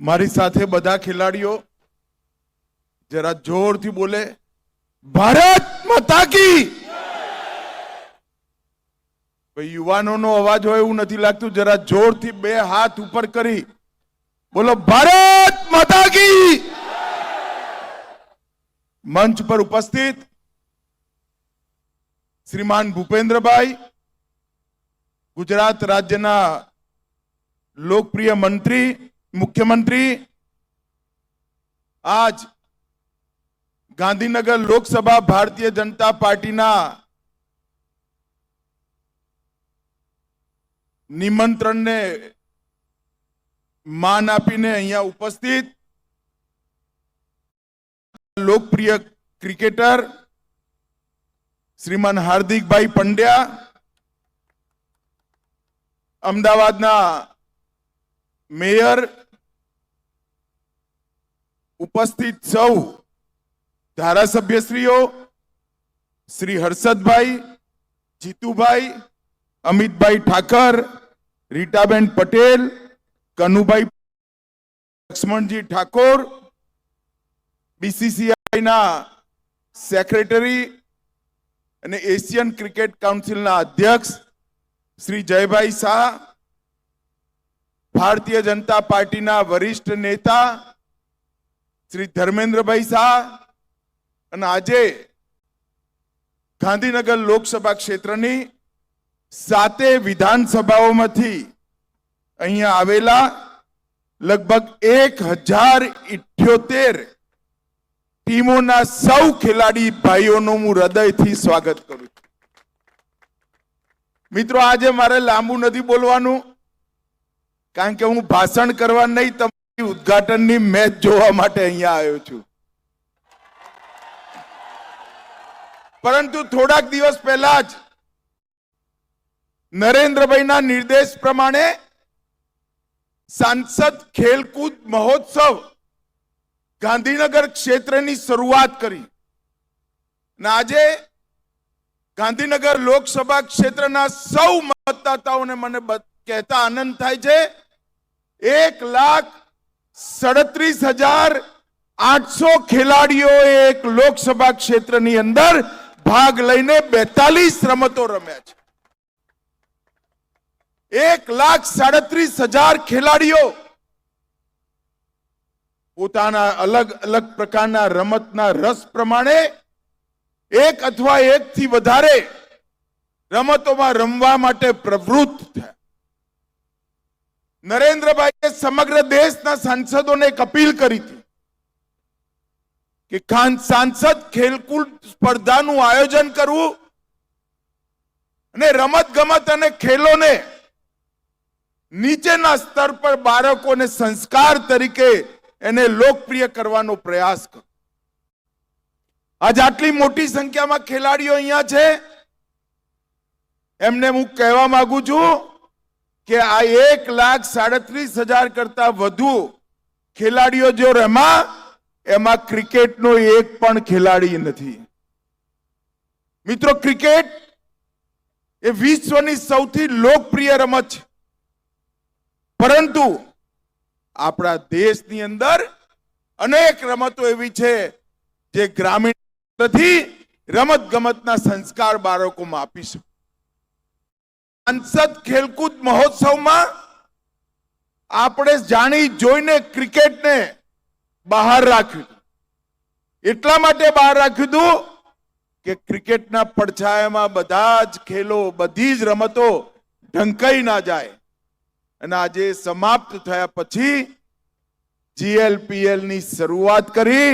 મારી સાથે બધા ખેલાડીઓ જરા જોરથી બોલે. ભારત માતા કી! યુવાનોનો અવાજ હોય એવું નથી લાગતું. જરા જોરથી બે હાથ ઉપર કરી. બોલો, ભારત માતા કી! મંચ પર ઉપસ્થિત શ્રીમાન ભૂપેન્દ્રભાઈ, ગુજરાત રાજ્યના લોકપ્રિય મંત્રી મુખ્યમંત્રી, આજ ગાંધીનગર લોકસભા ભારતીય જનતા પાર્ટીના નિમંત્રણને માન આપીને અહીંયા ઉપસ્થિત લોકપ્રિય ક્રિકેટર શ્રીમાન હાર્દિકભાઈ પંડ્યા, અમદાવાદના મેયર ઉપસ્થિત સૌ ધારાસભ્યશ્રીઓ શ્રી હર્ષદભાઈ, જીતુભાઈ, અમિતભાઈ ઠાકર, રીટાબેન પટેલ, કનુભાઈ લક્ષ્મણજી ઠાકોર, બીસીસીઆઈના સેક્રેટરી અને એશિયન ક્રિકેટ કાઉન્સિલના અધ્યક્ષ શ્રી જયભાઈ શાહ, ભારતીય જનતા પાર્ટીના વરિષ્ઠ નેતા શ્રી ધર્મેન્દ્રભાઈ શાહ અને આજે ગાંધીનગર લોકસભા ક્ષેત્રની સાતે વિધાનસભાઓમાંથી અહીંયા આવેલા લગભગ એક હજાર ઇઠ્યોતેર ટીમોના સૌ ખેલાડી ભાઈઓનું હું હૃદયથી સ્વાગત કરું છું. મિત્રો, આજે મારે લાંબુ નથી બોલવાનું, કારણ કે હું ભાષણ કરવા નહીં ઉદ્ઘાટનની મેચ જોવા માટે અહીંયા આવ્યો છું. પરંતુ થોડાક દિવસ પહેલા જ નરેન્દ્રભાઈના નિર્દેશ પ્રમાણે સાંસદ ખેલકૂદ મહોત્સવ ગાંધીનગર ક્ષેત્રની શરૂઆત કરી. અને આજે ગાંધીનગર લોકસભા ક્ષેત્રના સૌ મતદાતાઓને મને કહેતા આનંદ થાય છે. એક લાખ સડત્રીસ હજાર આઠસો ખેલાડીઓએ એક લોકસભા ક્ષેત્રની અંદર ભાગ લઈને બેતાલીસ રમતો રમ્યા છે. એક લાખ સાડત્રીસ હજાર ખેલાડીઓ પોતાના અલગ અલગ પ્રકારના રમતના રસ પ્રમાણે એક અથવા એકથી વધારે રમતોમાં રમવા માટે પ્રવૃત્ત થયા. નરેન્દ્રભાઈએ સમગ્ર દેશના સાંસદોને એક અપીલ કરી હતી કે સાંસદ ખેલકૂદ સ્પર્ધાનું આયોજન કરવું અને રમત ગમત અને ખેલોને નીચેના સ્તર પર બાળકોને સંસ્કાર તરીકે એને લોકપ્રિય કરવાનો પ્રયાસ કરો. આજ આટલી મોટી સંખ્યામાં ખેલાડીઓ અહીંયા છે. એમને હું કહેવા માંગુ છું કે આ એક લાખ સાડત્રીસ હજાર કરતા વધુ ખેલાડીઓ જો રમા, એમાં ક્રિકેટનો એક પણ ખેલાડી નથી. મિત્રો, ક્રિકેટ એ વિશ્વની સૌથી લોકપ્રિય રમત છે. પરંતુ આપણા દેશની અંદર અનેક રમતો એવી છે જે ગ્રામીણ રમત ગમતના સંસ્કાર બાળકોમાં આપી શકે. સંસદ ખેલકૂદ મહોત્સવમાં આપણે જાણી જોઈને ક્રિકેટને બહાર રાખ્યું એટલા માટે બહાર રાખ્યું હતું કે ક્રિકેટના પડછાયામાં બધા જ ખેલો, બધી જ રમતો ઢંકાઈ ના જાય. અને આજે સમાપ્ત થયા પછી જીએલપીએલની શરૂઆત કરી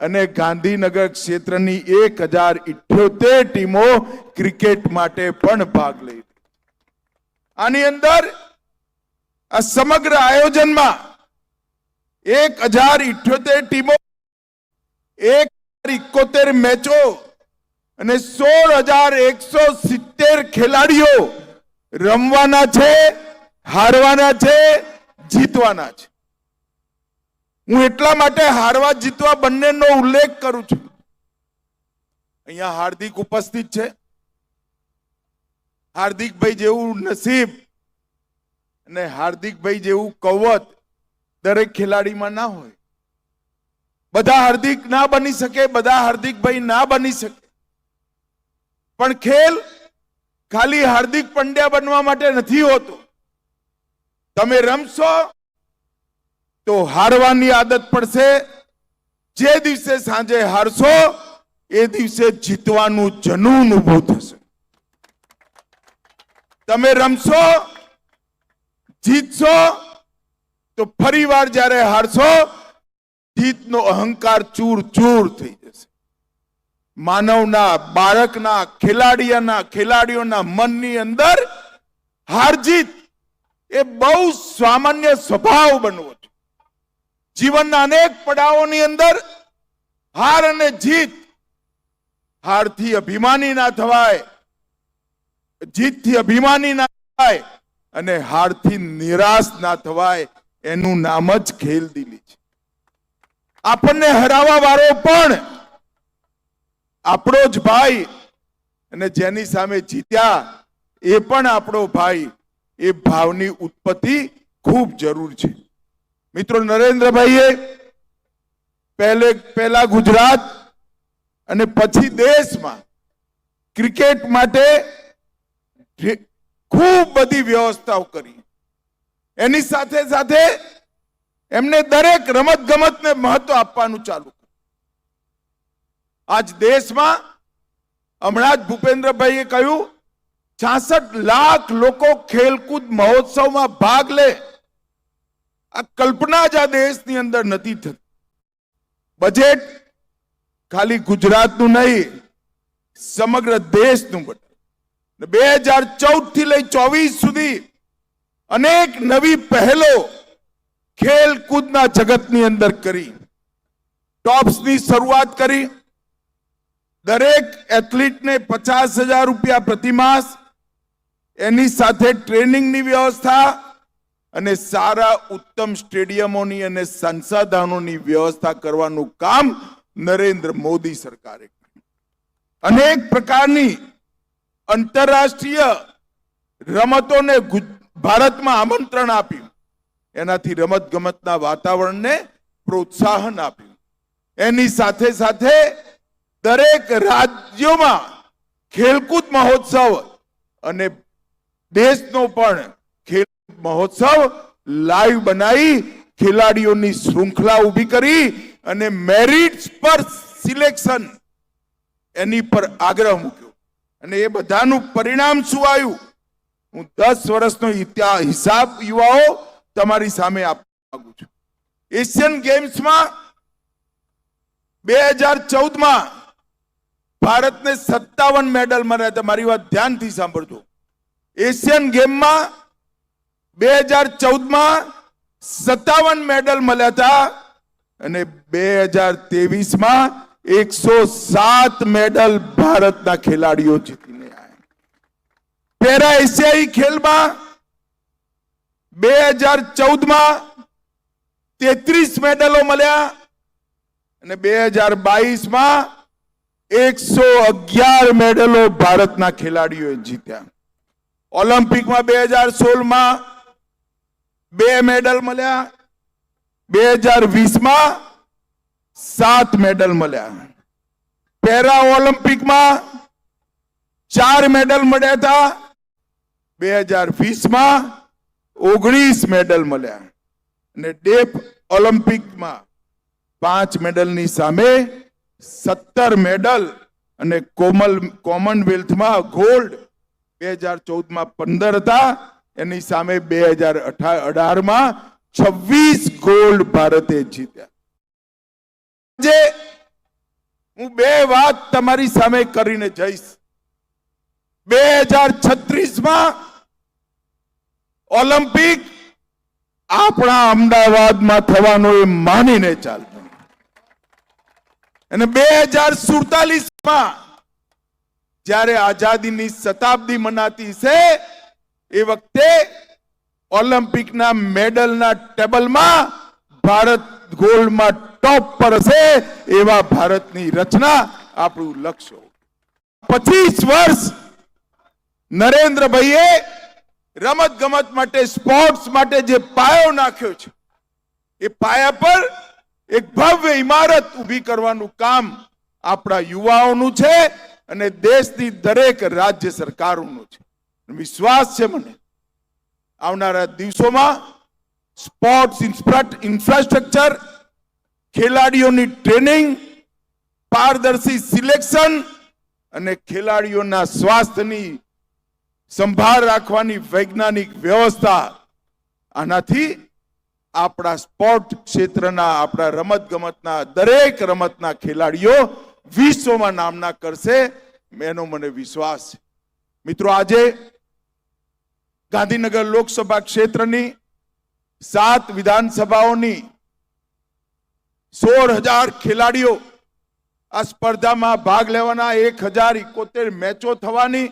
અને ગાંધીનગર ક્ષેત્રની એક હજાર ઇઠ્યોતેર ટીમો ક્રિકેટ માટે પણ ભાગ લઈ આની અંદર આ સમગ્ર આયોજનમાં એક હજાર ઇઠ્યોતેર ટીમો, એક ઇકોતેર મેચો અને સોળ હજાર એકસો સિત્તેર ખેલાડીઓ રમવાના છે, હારવાના છે, જીતવાના છે. હું એટલા માટે હારવા જીતવા બંનેનો ઉલ્લેખ કરું છું. અહીંયા હાર્દિક ઉપસ્થિત છે. હાર્દિકભાઈ જેવું નસીબ અને હાર્દિકભાઈ જેવું કવત દરેક ખેલાડીમાં ના હોય. બધા હાર્દિક ના બની શકે, બધા હાર્દિકભાઈ ના બની શકે. પણ ખેલ ખાલી હાર્દિક પંડ્યા બનવા માટે નથી હોતો. તમે રમશો તો હારવાની આદત પડશે. જે દિવસે સાંજે હારશો, એ દિવસે જીતવાનું જનૂન ઊભું થશે. તમે રમશો, જીતશો, તો ફરીવાર જ્યારે હારશો, જીતનો અહંકાર ચૂર ચૂર થઈ જશે. માનવના, બાળકના, ખેલાડીઓના ખેલાડીઓના મનની અંદર હાર જીત એ બહુ સામાન્ય સ્વભાવ બનવો છે જીવનના અનેક પડાવોની અંદર હાર અને જીત હારથી અભિમાની ના થવાય જીતથી અભિમાની ના થાય અને હારથી નિરાશ ના થવાય એનું નામ જ ખેલદિલી છે. આપણને હરાવવા વાળો પણ આપણો જ ભાઈ અને જેની સામે જીત્યા એ પણ આપણો ભાઈ એ ભાવની ઉત્પત્તિ ખૂબ જરૂર છે. મિત્રો નરેન્દ્રભાઈએ પહેલે પહેલા ગુજરાત અને પછી દેશમાં ક્રિકેટ માટે ખૂબ બધી વ્યવસ્થાઓ કરી. એની સાથે સાથે એમને દરેક રમત ગમતને મહત્વ આપવાનું ચાલુ કર્યું. આજ દેશમાં હમણાં જ ભૂપેન્દ્રભાઈએ કહ્યું, છાસઠ લાખ લોકો ખેલકૂદ મહોત્સવમાં ભાગ લે. આ કલ્પના જ આ દેશની અંદર નથી થતી. બજેટ ખાલી ગુજરાતનું નહીં, સમગ્ર દેશનું બને. બે હજાર ચૌદથી લઈ ચોવીસ સુધી અનેક નવી પહેલો ખેલકૂદના જગતની અંદર કરી. ટોપ્સની શરૂઆત કરી. દરેક એથ્લીટને પચાસ હજાર રૂપિયા પ્રતિમાસ એની સાથે ટ્રેનિંગની વ્યવસ્થા અને સારા ઉત્તમ સ્ટેડિયમોની અને સંસાધનોની વ્યવસ્થા કરવાનું કામ નરેન્દ્ર મોદી સરકારે અનેક પ્રકારની આંતરરાષ્ટ્રીય રમતોને ભારતમાં આમંત્રણ આપ્યું. એનાથી રમત ગમતના વાતાવરણને પ્રોત્સાહન આપ્યું. એની સાથે સાથે દરેક રાજ્યોમાં ખેલકૂદ મહોત્સવ અને દેશનો પણ ખેલ મહોત્સવ લાઈવ બનાવી ખેલાડીઓની શૃંખલા ઊભી કરી અને મેરિટ્સ પર સિલેક્શન એની પર આગ્રહ મૂક્યો. અને એ બધાનું પરિણામ શું આવ્યું? હું દસ વર્ષનો હિસાબ યુવાઓ તમારી સામે આપવા માંગુ છું. એશિયન ગેમ્સમાં બે હજાર ચૌદમાં ભારતને સત્તાવન મેડલ મળ્યા હતા. મારી વાત ધ્યાનથી સાંભળજો. એશિયન ગેમમાં બે હજાર ચૌદમાં સત્તાવન મેડલ મળ્યા હતા અને બે હજાર ત્રેવીસમાં એકસો સાત મેડલ ભારતના ખેલાડીઓ જીતીને આવ્યા પેરા એશિયાઈ ખેલમાં બે હજાર ચૌદમાં તેત્રીસ મેડલો મળ્યા અને બે હજાર બાવીસમાં એકસો અગિયાર મેડલો ભારતના ખેલાડીઓએ જીત્યા. ઓલિમ્પિકમાં બે હજાર સોળમાં બે મેડલ મળ્યા. બે હજાર વીસમાં સાત મેડલ મળ્યા. પેરા ઓલિમ્પિકમાં ચાર મેડલ મળ્યા હતા. બે હજાર વીસમાં ઓગણીસ મેડલ મળ્યા. અને ડેપ ઓલિમ્પિકમાં પાંચ મેડલની સામે સત્તર મેડલ અને કોમલ કોમનવેલ્થમાં ગોલ્ડ બે હજાર ચૌદમાં પંદર હતા. એની સામે બે હજાર અઢારમાં છવ્વીસ ગોલ્ડ ભારતે જીત્યા. આજે હું બે વાત તમારી સામે કરીને જઈશ. બે હજાર છત્રીસમાં ઓલિમ્પિક આપણા અમદાવાદમાં થવાનું એ માનીને ચાલતો અને બે હજાર સુડતાલીસમાં જ્યારે આઝાદીની શતાબ્દી મનાતી છે, એ વખતે ઓલિમ્પિકના મેડલના ટેબલમાં ભારત ગોલ્ડમાં ટોપ પર હશે એવા ભારતની રચના આપણું લક્ષ્ય પચીસ વર્ષ નરેન્દ્રભાઈએ રમત ગમત માટે સ્પોર્ટ્સ માટે જે પાયો નાખ્યો છે, એ પાયા પર એક ભવ્ય ઇમારત ઊભી કરવાનું કામ આપણા યુવાઓનું છે અને દેશની દરેક રાજ્ય સરકારોનું છે. વિશ્વાસ છે મને. આવનારા દિવસોમાં સ્પોર્ટ્સ ઇન્ફ્રાસ્ટ્રક્ચર ખેલાડીઓની ટ્રેનિંગ, પારદર્શી સિલેક્શન અને ખેલાડીઓના સ્વાસ્થ્યની સંભાળ રાખવાની વૈજ્ઞાનિક વ્યવસ્થા. આનાથી આપણા સ્પોર્ટ ક્ષેત્રના, આપણા રમત ગમતના દરેક રમતના ખેલાડીઓ વિશ્વમાં નામના કરશે. એનો મને વિશ્વાસ છે. મિત્રો, આજે ગાંધીનગર લોકસભા ક્ષેત્રની સાત વિધાનસભાઓની સોળ હજાર ખેલાડીઓ આ સ્પર્ધામાં ભાગ લેવાના એક હજાર ઇકોતેર મેચો થવાની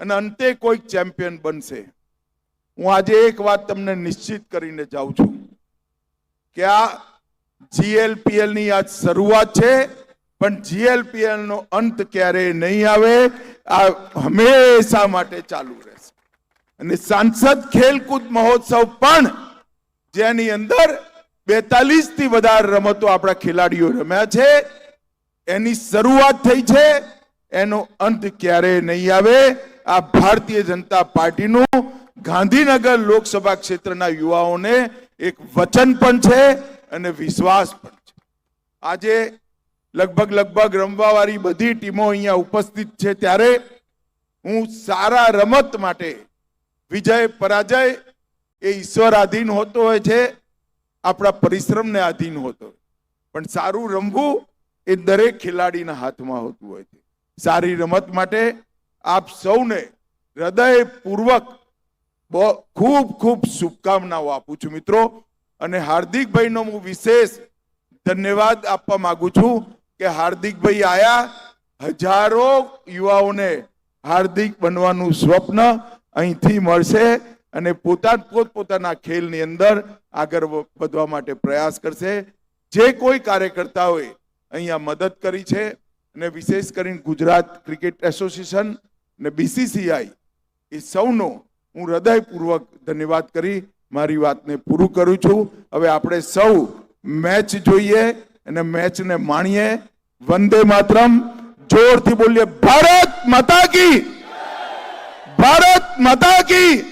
અને અંતે કોઈક ચેમ્પિયન બનશે. હું આજે એક વાત તમને નિશ્ચિત કરીને જાઉં છું કે આ જીએલપીએલની આજ શરૂઆત છે, પણ જીએલપીએલ નો અંત ક્યારેય નહીં આવે, આ હંમેશા માટે ચાલુ રહેશે. અને સાંસદ ખેલકૂદ મહોત્સવ પણ જેની અંદર બેતાલીસથી વધારે રમતો આપણા ખેલાડીઓ રમ્યા છે. એની શરૂઆત થઈ છે. એનો અંત ક્યારેય નહીં આવે. આ ભારતીય જનતા પાર્ટીનું ગાંધીનગર લોકસભા ક્ષેત્રના યુવાઓને એક વચન પણ છે અને વિશ્વાસ પણ છે. આજે લગભગ લગભગ રમવાવાળી બધી ટીમો અહીંયા ઉપસ્થિત છે. ત્યારે હું સારા રમત માટે વિજય, પરાજય એ ઈશ્વર આધીન હોતો હોય છે. આપણા પરિશ્રમને આધીન હોતો. પણ સારું રમવું એ દરેક ખેલાડીના હાથમાં હોતું હોય છે. સારી રમત માટે આપ સૌને હૃદયપૂર્વક ખૂબ ખૂબ શુભકામનાઓ આપું છું મિત્રો. અને હાર્દિકભાઈનો હું વિશેષ ધન્યવાદ આપવા માંગુ છું કે હાર્દિકભાઈ આયા હજારો યુવાઓને હાર્દિક બનવાનું સ્વપ્ન અહીંથી મળશે. અને પોતા પોતપોતાના ખેલની અંદર આગળ વધવા માટે પ્રયાસ કરશે. જે કોઈ કાર્યકર્તાઓએ અહીંયા મદદ કરી છે. અને વિશેષ કરીને ગુજરાત ક્રિકેટ એસોસિએશન અને બીસીસીઆઈ એ સૌનો હું હૃદયપૂર્વક ધન્યવાદ કરી, મારી વાતને પૂરું કરું છું. હવે આપણે સૌ મેચ જોઈએ અને મેચને માણીએ. વંદે માતરમ. જોરથી બોલીએ, ભારત માતા કી! ભારત માતા કી!